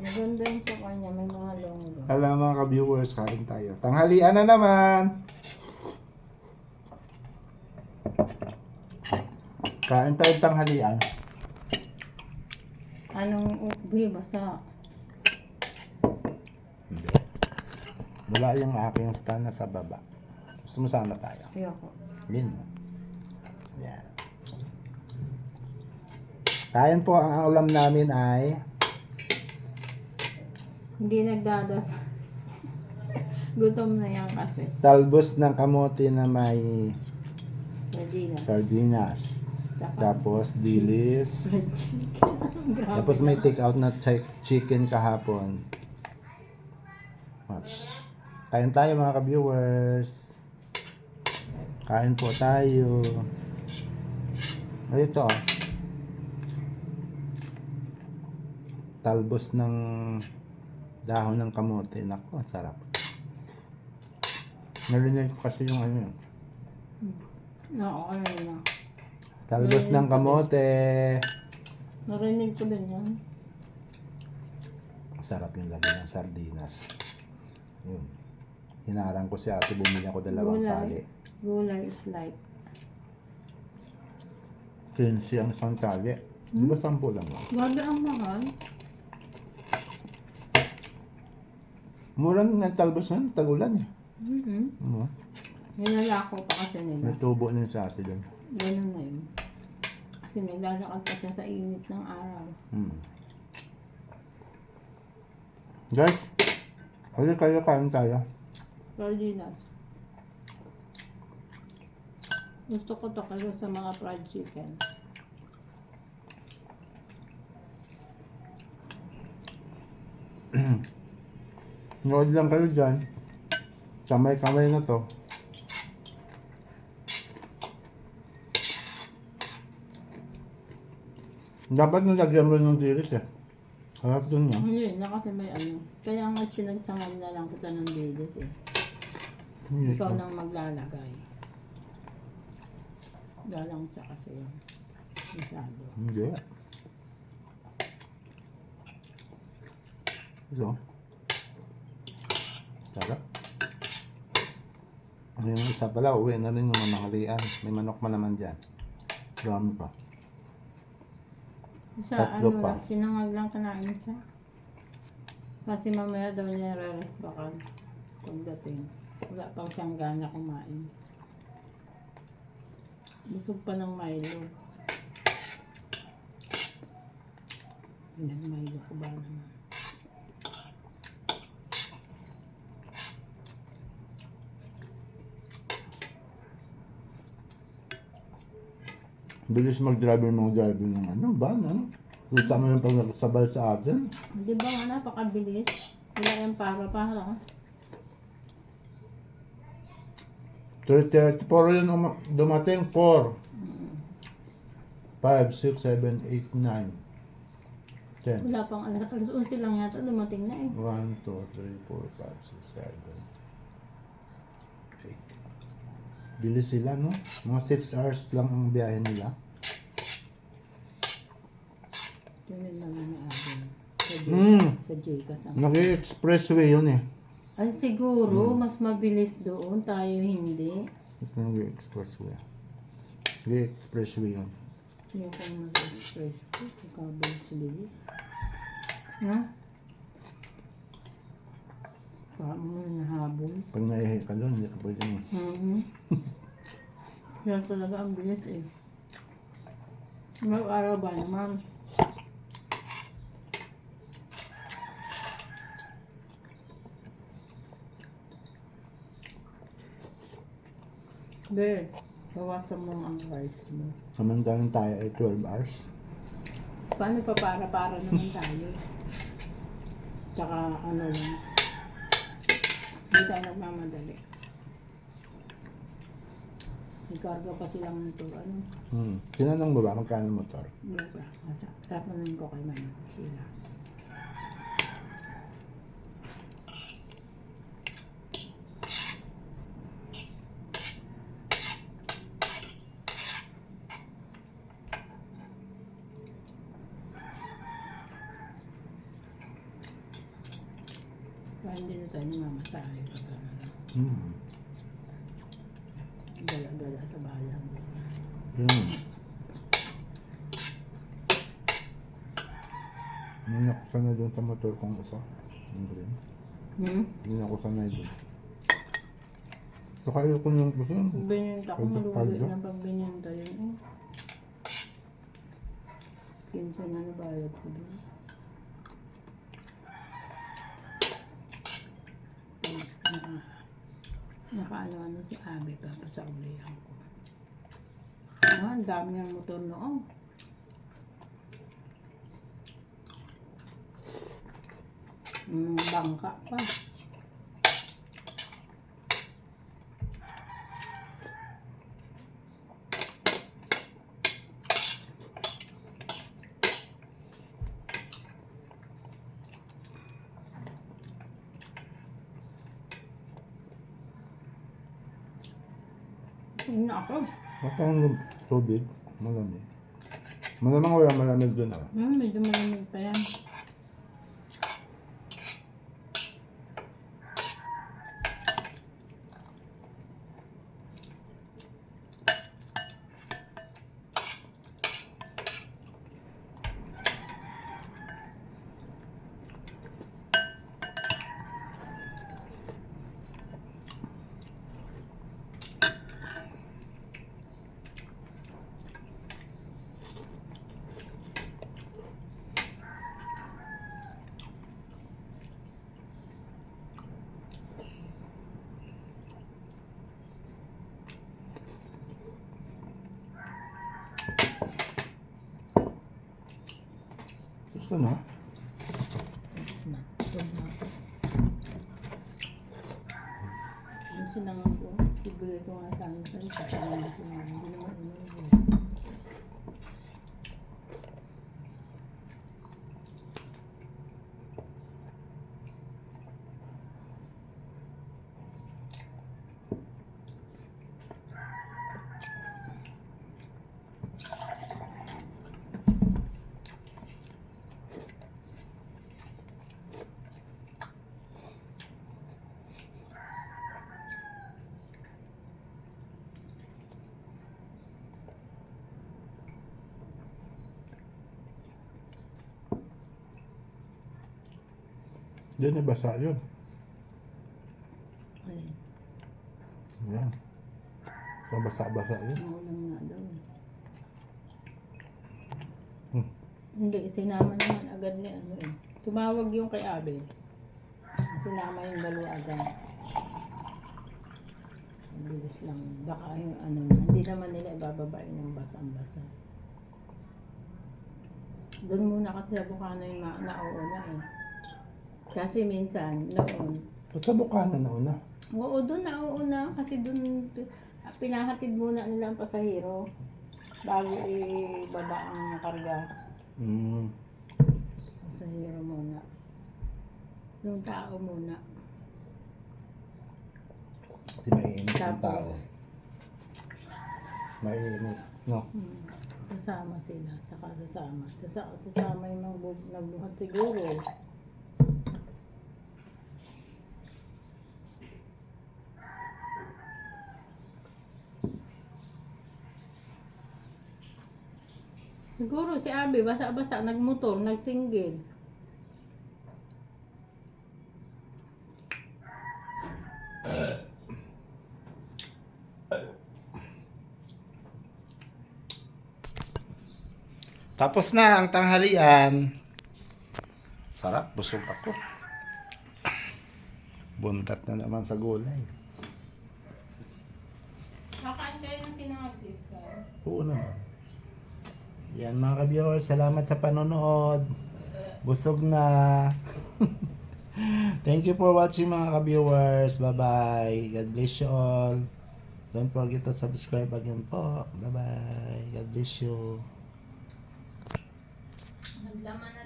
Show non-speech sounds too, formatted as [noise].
Maganda yung sa kanya, may mga longgo. Alam mga ka-viewers, kain tayo. Tanghalian na naman! Kain tayo tanghalian. Anong ubi, basta Hindi. Wala yung aking stand na sa baba. Gusto mo sama tayo? ayoko. Yun. Yan. Kain po, ang ulam namin ay Hindi nagdadas. [laughs] Gutom na yan kasi. talbos ng kamote na may Sardinas. sardinas. Tsaka Tapos dilis. fried chicken. [laughs] Grabe. Tapos may take out na chi- chicken kahapon. Much. Kain tayo mga ka-viewers. Kain po tayo. Ay, ito oh. Talbos ng dahon ng kamote. Naku, ang sarap. Narinig ko kasi yung ano yun. Oo, ayun na. Talbos ng kamote. Narinig ko din yan. Sarap yung lagyan ng sardinas. Yun. Hinarang ko si ate, bumili ako dalawang Gulay. tali. Gulay is life. 15 ang isang tali. Di ba 10 lang lang? Grabe ang mahal. Mura nga talbos na, tagulan eh. Mm-hmm. Ano? Nilalako pa kasi nila. May tubo na sa ate doon. Ganun na yun. Kasi naglalakad pa siya sa init ng araw. Hmm. Guys, hali kayo kain tayo. Sardinas. Gusto ko to kayo sa mga fried chicken. [clears throat] Nood lang kayo dyan. Kamay-kamay na to. Dapat nilagyan mo ng dilis eh. Harap dun niya. Hindi na kasi may ano. Kaya nga sinagsamad na lang kita ng dilis eh. Hindi Ikaw nang maglalagay. Galang sa kasi yun. Masyado. Hindi. Ito. Sarap. Yung isa pala, uwi na rin yung mamahalian. May manok man naman dyan. Dami pa. Sa Tatlo ano pa. lang, sinangag lang kanain siya. Kasi mamaya daw niya re-rest bakal pagdating. Wala pang siyang gana kumain. Busog pa ng Milo. Pinag-Milo ko ba naman? Bilis mag-driver mga driver ng ano ba? Ano? Kita mo yung pag nakasabay sa atin. Di ba nga napakabilis? Wala yung para-para. 3.30. 4 yun uma- dumating. 4. 5, 6, 7, 8, 9. 10. Wala pang alas, alas 11 lang yata dumating na eh. 1, 2, 3, 4, 5, 6, 7, 8. Bilis sila, no? Mga 6 hours lang ang biyahe nila. Yun naman ni Abel. Sa J, Mm. sa Jcas ang Nag-expressway yun eh. Ay siguro, mas mabilis doon, tayo hindi. Ito nag-expressway. Nag-expressway yun. Yung kung nasa express ko, kakabilis bilis. Ha? Para mo na nahabol. Pag naihi ka doon, hindi ka pwede mo. Mhm. [laughs] Yan talaga ang bilis eh. May araw ba naman? Be, bawasan mo ang rice mo. Samantalang tayo ay 12 hours. Paano pa para-para naman tayo? Tsaka ano lang. Hindi tayo nagmamadali. Nagkarga pa silang motor. Ano? Hmm. Tinanong mo ba magkano motor? Hindi ba? Masa, tatanungin ko kay Manong sila. Kaya hindi na tayo namamasahe. pagka ano, Hmm. Gala-gala sa bayan. Hmm. Hindi ako sanay doon sa motor kong isa. Yung green. Hmm? Hindi ako sanay doon. Saka ko yung gusto yun. Binyanta ko, pagka? na pag binyanta yun eh. Kinsa na nabayad ko doon. Nakaano-ano si Abby pa sa ulihan ko. Ah, ang dami ng motor noon. Mm, bangka pa. Tingnan ako. Basta ang tubig, malamig. Malamang wala malamig doon ah. Hmm, medyo malamig pa yan. Gusto na. So, na. Yung sinangan ko, ibigay ko nga sa akin nga, hindi naman inubos. Diyan na basa yun. Ayun, Yan. Sa basa-basa yun. naulan nga daw. Hmm. Hindi, sinama naman agad ni ano eh. Tumawag yung kay Abel. Sinama yung dalawa agad. Bilis lang. Baka yung ano na. Hindi naman nila ibababain ng basang-basa. Doon muna kasi sa bukana yung ma- nauuna eh. Kasi minsan, noon, Ba't sa bukana na una? Oo, doon nauuna kasi doon pinahatid muna nila ang pasahero bago ibaba ang karga. Hmm. Pasahero muna. Yung tao muna. Kasi maiinit yung Tapos? tao. Maiinit. No? Hmm. Sasama sila, saka sasama. Sasa, sasama yung mga bu- nagbuhat siguro. Siguro si Abi, basa-basa, nagmotor, nagsinggil. Tapos na ang tanghalian. Sarap, busog ako. Buntat na naman sa gulay. Kakain kayo ng sinangag, sister. Oo naman. Yan mga ka-viewers, salamat sa panonood. Busog na. [laughs] Thank you for watching mga ka-viewers. Bye-bye. God bless you all. Don't forget to subscribe again po. Bye-bye. God bless you. Naglaman na